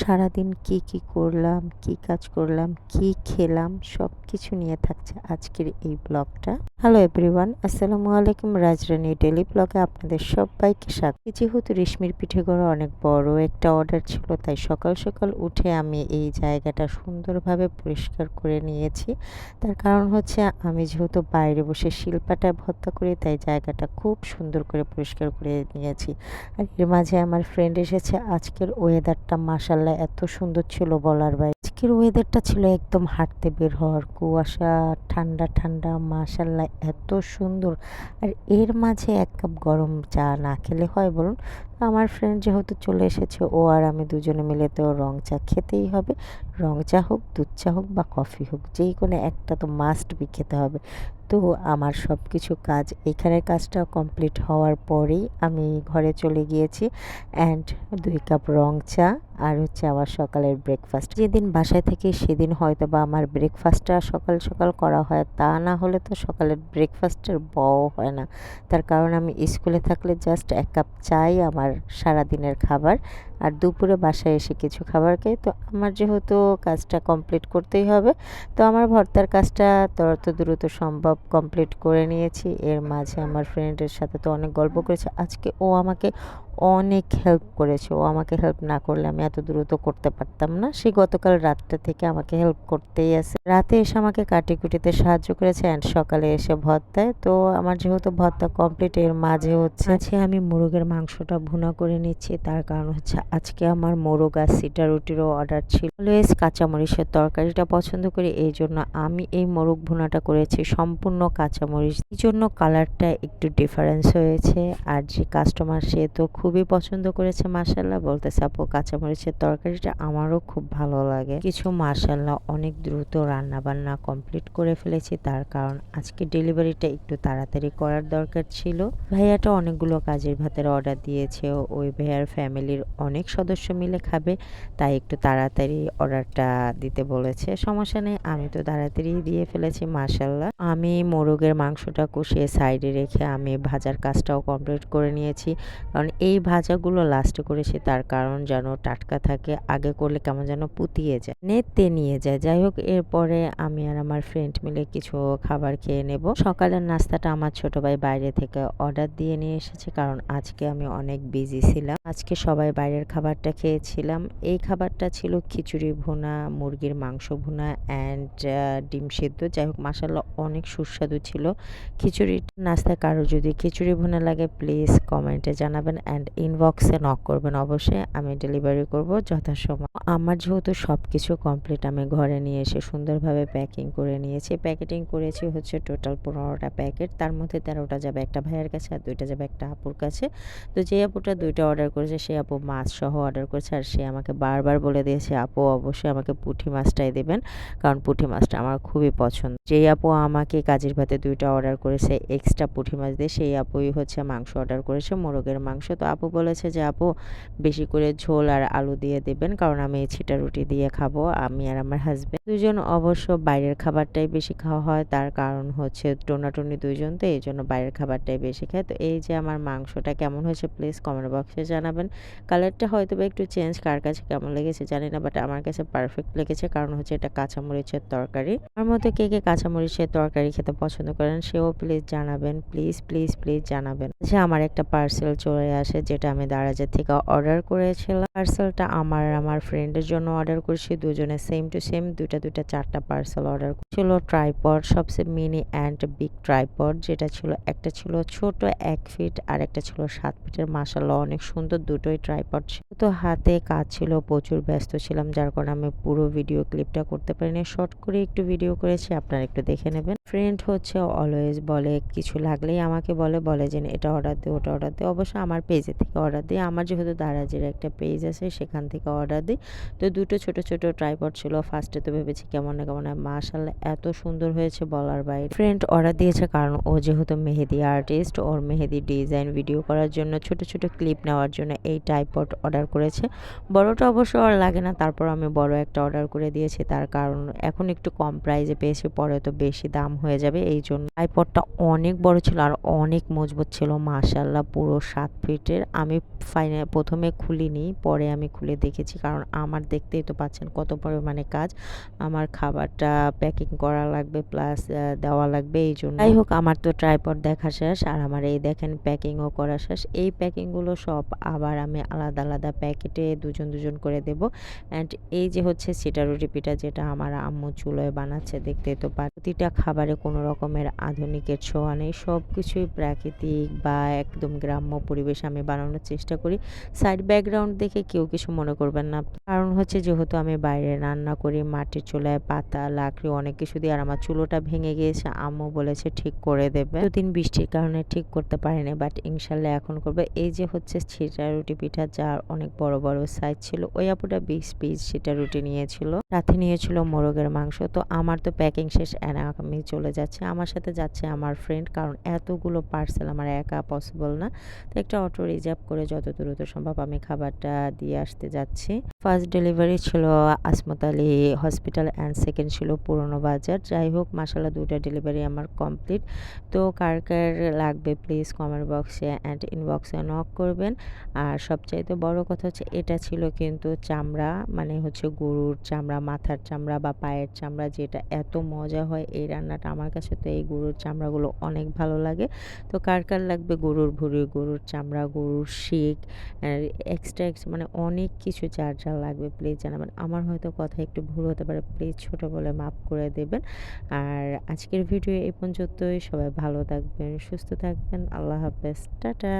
সারাদিন কি কি করলাম, কি কাজ করলাম, কি খেলাম, সব কিছু নিয়ে থাকছে আজকের এই ব্লগটা। হ্যালো এভরিওয়ান আসসালামু আলাইকুম, রাজরানী ডেলি ব্লগে আপনাদের সবাইকে স্বাগত। যেহেতু রেশমির পিঠে করা অনেক বড় একটা অর্ডার ছিল, তাই সকাল সকাল উঠে আমি এই জায়গাটা সুন্দরভাবে পরিষ্কার করে নিয়েছি। তার কারণ হচ্ছে আমি যেহেতু বাইরে বসে শিল্পাটা ভর্তা করি, তাই জায়গাটা খুব সুন্দর করে পরিষ্কার করে নিয়েছি। আর এর মাঝে আমার ফ্রেন্ড এসেছে, আজকের ওয়েদারটা মাসাল্লাহ এত সুন্দর ছিল বলার বাইরে আজকের ওয়েদারটা ছিল একদম হাঁটতে বের হওয়ার কুয়াশা, ঠান্ডা ঠান্ডা, মাশাল্লাহ এত সুন্দর। আর এর মাঝে এক কাপ গরম চা না খেলে হয় বলুন? আমার ফ্রেন্ড যেহেতু চলে এসেছে, ও আর আমি দুজনে মিলে তো রং চা খেতেই হবে। রং চা হোক, দুধ চা হোক বা কফি হোক, যেই কোনো একটা তো মাস্ট বি খেতে হবে। তো আমার সব কিছু কাজ, এখানের কাজটা কমপ্লিট হওয়ার পরেই আমি ঘরে চলে গিয়েছি। অ্যান্ড দুই কাপ রং চা আর হচ্ছে আমার সকালের ব্রেকফাস্ট যেদিন বাসায় থেকে সেদিন হয়তো বা আমার ব্রেকফাস্টটা সকাল সকাল করা হয়, তা না হলে তো সকালের ব্রেকফাস্টের বও হয় না। তার কারণ আমি স্কুলে থাকলে জাস্ট এক কাপ চাই, আমার সারা দিনের খাবার। আর দুপুরে বাসায় এসে কিছু খাবার খাই। তো আমার যেহেতু কাজটা কমপ্লিট করতেই হবে, তো আমার ভর্তার কাজটা তত দ্রুত সম্ভব কমপ্লিট করে নিয়েছি। এর মাঝে আমার ফ্রেন্ডের সাথে তো অনেক গল্প করেছে। আজকে ও আমাকে অনেক হেল্প করেছে। ও আমাকে হেল্প না করলে আমি এত দ্রুত করতে পারতাম না। সে গতকাল রাতটা থেকে আমাকে হেল্প করতেই আছে। রাতে এসে আমাকে কাটিকুটিতে সাহায্য করেছে অ্যান্ড সকালে এসে ভর্তায়। তো আমার যেহেতু ভর্তা কমপ্লিট এর মাঝে হচ্ছে আছে আমি মুরগের মাংসটা ভুনা করে নিচ্ছি। তার কারণ হচ্ছে আজকে আমার মোরগ আর সিটা রুটিরও অর্ডার ছিল। অলওয়েজ কাঁচামরিচের তরকারিটা পছন্দ করি, এই জন্য আমি এই মোরগ ভুনাটা করেছি সম্পূর্ণ কাঁচামরিচ। এই জন্য কালারটা একটু ডিফারেন্স হয়েছে, আর যে কাস্টমার সে তো খুবই পছন্দ করেছে মাসাল্লাহ বলতেছে, আপু, কাঁচামরিচের তরকারিটা আমারও খুব ভালো লাগে। কিছু মাসাল্লাহ অনেক দ্রুত রান্না বান্না কমপ্লিট করে ফেলেছি, তার কারণ আজকে ডেলিভারিটা একটু তাড়াতাড়ি করার দরকার ছিল। ভাইয়াটা অনেকগুলো কাজের ভাতের অর্ডার দিয়েছে ওই ভাইয়ার ফ্যামিলির অনেক সদস্য মিলে খাবে, তাই একটু তাড়াতাড়ি অর্ডারটা দিতে বলেছে। সমস্যা নেই, আমি তো তাড়াতাড়ি দিয়ে ফেলেছি মাসাল্লাহ আমি মোরগের মাংসটা কষিয়ে সাইডে রেখে আমি ভাজার কাজটাও কমপ্লিট করে নিয়েছি। কারণ এই ভাজাগুলো লাস্টে করেছি, তার কারণ যেন টাটকা থাকে, আগে করলে কেমন যেন পুতিয়ে যায় নেতে নিয়ে যায়। যাই হোক, এরপরে আমি আর আমার ফ্রেন্ড মিলে কিছু খাবার খেয়ে নেব। সকালের নাস্তাটা আমার ছোট ভাই বাইরে থেকে অর্ডার দিয়ে নিয়ে এসেছে, কারণ আজকে আমি অনেক বিজি ছিলাম। আজকে সবাই বাইরের খাবারটা খেয়েছিলাম। এই খাবারটা ছিল খিচুড়ি ভুনা, মুরগির মাংস ভুনা অ্যান্ড ডিম সেদ্ধ। যাই হোক মাসাল্লাহ অনেক সুস্বাদু ছিল। খিচুড়ি নাস্তায় কারও যদি খিচুড়ি ভুনা লাগে প্লিজ কমেন্টে জানাবেন অ্যান্ড ইনবক্সে নক করবেন। অবশ্যই আমি ডেলিভারি করব যথাসময়। আমার যেহেতু সব কিছু কমপ্লিট আমি ঘরে নিয়ে এসে সুন্দরভাবে প্যাকিং করে নিয়েছি। প্যাকেটিং করেছি হচ্ছে টোটাল পনেরোটা প্যাকেট তার মধ্যে তেরোটা যাবে একটা ভাইয়ের কাছে আর দুইটা যাবে একটা আপুর কাছে। তো যে আপুটা দুইটা অর্ডার করেছে সে আপু মাছ সহ অর্ডার করেছে আর সে আমাকে বারবার বলে দিয়েছে, আপু, অবশ্যই আমাকে পুঁটি মাছটাই দেবেন, কারণ পুঁটি মাছটা আমার খুবই পছন্দ। যেই আপু আমাকে কাজের ভাতে দুইটা অর্ডার করেছে এক্সট্রা পুঁটি মাছ দিয়ে, সেই আপুই হচ্ছে মাংস অর্ডার করেছে, মোরগের মাংস। তো আপু বলেছে যে, আপু, বেশি করে ঝোল আর আলু দিয়ে দেবেন, কারণ আমি ছিটা রুটি দিয়ে খাব, আমি আর আমার হাজব্যান্ড দুজন অবশ্য বাইরের খাবারটাই বেশি খাওয়া হয়, তার কারণ হচ্ছে টোনাটুনি দুইজন, তো এই জন্য বাইরের খাবারটাই বেশি খায়। তো এই যে আমার মাংসটা কেমন হয়েছে প্লিজ কমেন্ট বক্সে জানাবেন। কালারটা হয়তো বা একটু চেঞ্জ কার কাছে কেমন লেগেছে জানি না বাট আমার কাছে পারফেক্ট লেগেছে কারণ হচ্ছে এটা কাঁচামরিচের তরকারি। আমার মতো কে কে কাঁচামরিচের তরকারি খেতে পছন্দ করেন সেও প্লিজ জানাবেন প্লিজ প্লিজ প্লিজ জানাবেন। যে আমার একটা পার্সেল চলে আসে যেটা আমি দারাজের থেকে অর্ডার করেছিলাম। পার্সেলটা আমার আমার ফ্রেন্ডের জন্য অর্ডার করেছি, দুজনে সেম টু সেম দুইটা দুইটা, চারটা পার্সেল অর্ডার ছিল ট্রাইপড সবচেয়ে মিনি অ্যান্ড বিগ ট্রাইপড যেটা ছিল, একটা ছিল ছোট এক ফিট আর একটা ছিল সাত ফিটের মাসাল্লাহ অনেক সুন্দর দুটোই ট্রাইপড তো হাতে কাজ ছিল, প্রচুর ব্যস্ত ছিলাম, যার কারণে আমি পুরো ভিডিও ক্লিপটা করতে পারিনি। শর্ট করে একটু ভিডিও করেছি, আপনারা একটু দেখে নেবেন। ফ্রেন্ড হচ্ছে অলওয়েজ বলে, কিছু লাগলেই আমাকে বলে। বলে যে, এটা অর্ডার দে, ওটা অর্ডার দে। অবশ্য আমার পেজে থেকে অর্ডার দিই। আমার যেহেতু দারাজের একটা পেজ আছে, সেখান থেকে অর্ডার দিই। তো দুটো ছোট ছোট ট্রাইপড ছিল। ফার্স্টে তো ভেবেছি কেমন না কেমন মাশাল্লাহ এত সুন্দর হয়েছে বলার বাইরে। ফ্রেন্ড অর্ডার দিয়েছে কারণ ও যেহেতু মেহেদি আর্টিস্ট ওর মেহেদি ডিজাইন ভিডিও করার জন্য, ছোট ছোট ক্লিপ নেওয়ার জন্য এই টাইপড অর্ডার করেছে। বড়টা অবশ্য আর লাগে না, তারপর আমি বড় একটা অর্ডার করে দিয়েছি, তার কারণ এখন একটু কম প্রাইজে পেয়েছি, পরে তো বেশি দাম হয়ে যাবে, এই জন্য ট্রাইপডটা অনেক বড় ছিল আর অনেক মজবুত ছিল মাশাল্লাহ পুরো সাত ফিটের। আমি ফাইনাল প্রথমে খুলিনি, পরে আমি খুলে দেখেছি, কারণ আমার দেখতেই তো পাচ্ছেন কত পরিমাণে কাজ। আমার খাবারটা প্যাকিং করা লাগবে, প্লাস দেওয়া লাগবে, এই জন্য যাই হোক, আমার তো ট্রাইপড দেখা শেষ, আর আমার এই দেখেন প্যাকিংও করা শেষ। এই প্যাকিংগুলো সব আবার আমি আলাদা আলাদা প্যাকেটে দুজন দুজন করে দেব। অ্যান্ড এই যে হচ্ছে সিটা রুটি পিঠা যেটা আমার আম্মু চুলোয় বানাচ্ছে দেখতে তো প্রতিটা খাবারে কোনো রকমের আধুনিকের ছোঁয়া নেই। সব কিছুই প্রাকৃতিক বা একদম গ্রাম্য পরিবেশ আমি বানানোর চেষ্টা করি। সাইড ব্যাকগ্রাউন্ড দেখে কেউ কিছু মনে করবেন না। কারণ হচ্ছে যেহেতু আমি বাইরে রান্না করি, মাটির চুলায় পাতা, লাকড়ি অনেক কিছু দিয়ে, আর আমার চুলোটা ভেঙে গিয়েছে, আম্মু বলেছে ঠিক করে দেবে। দুদিন বৃষ্টির কারণে ঠিক করতে পারেনি বাট ইনশাল্লাহ এখন করবে। এই যে হচ্ছে ছিটা রুটি পিঠা যার অনেক বড় বড় সাইজ ছিল। ওই আপুটা বিশ পিস সেটা রুটি নিয়েছিল। রাতে নিয়েছিল মোরগের মাংস। তো আমার তো প্যাকিং শেষ, এনে আমি চলে যাচ্ছে। আমার সাথে যাচ্ছে আমার ফ্রেন্ড কারণ এতগুলো পার্সেল আমার একা পসিবল না। তো একটা অটো রিজার্ভ করে যত দ্রুত সম্ভব আমি খাবারটা দিয়ে আসতে যাচ্ছি। ফার্স্ট ডেলিভারি ছিল Asmat Ali hospital and second ছিল পুরনো বাজার। যাই হোক মাসাল্লাহ দুটা ডেলিভারি আমার কমপ্লিট তো কার কার লাগবে প্লিজ কমেন্ট বক্সে অ্যান্ড ইনবক্সে নক করবেন। আর সবচাইতে বড় কথা হচ্ছে এটা ছিল কিন্তু চামড়া মানে হচ্ছে গরুর চামড়া, মাথার চামড়া বা পায়ের চামড়া যেটা এত মজা হয় এই রান্নাটা। আমার কাছে তো এই গরুর চামড়াগুলো অনেক ভালো লাগে। তো কার কার লাগবে গরুর ভুড়ি গরুর চামড়া, গরুর শিক এক্সট্রা এক্সট্রা মানে অনেক কিছু চার যা লাগবে প্লিজ জানাবেন। আমার হয়তো কথা একটু ভুল হতে পারে প্লিজ ছোটো বলে মাফ করে দেবেন। আর আজকের ভিডিও এই পর্যন্তই। সবাই ভালো থাকবেন, সুস্থ থাকবেন। আল্লাহ হাফেজ। টাটা।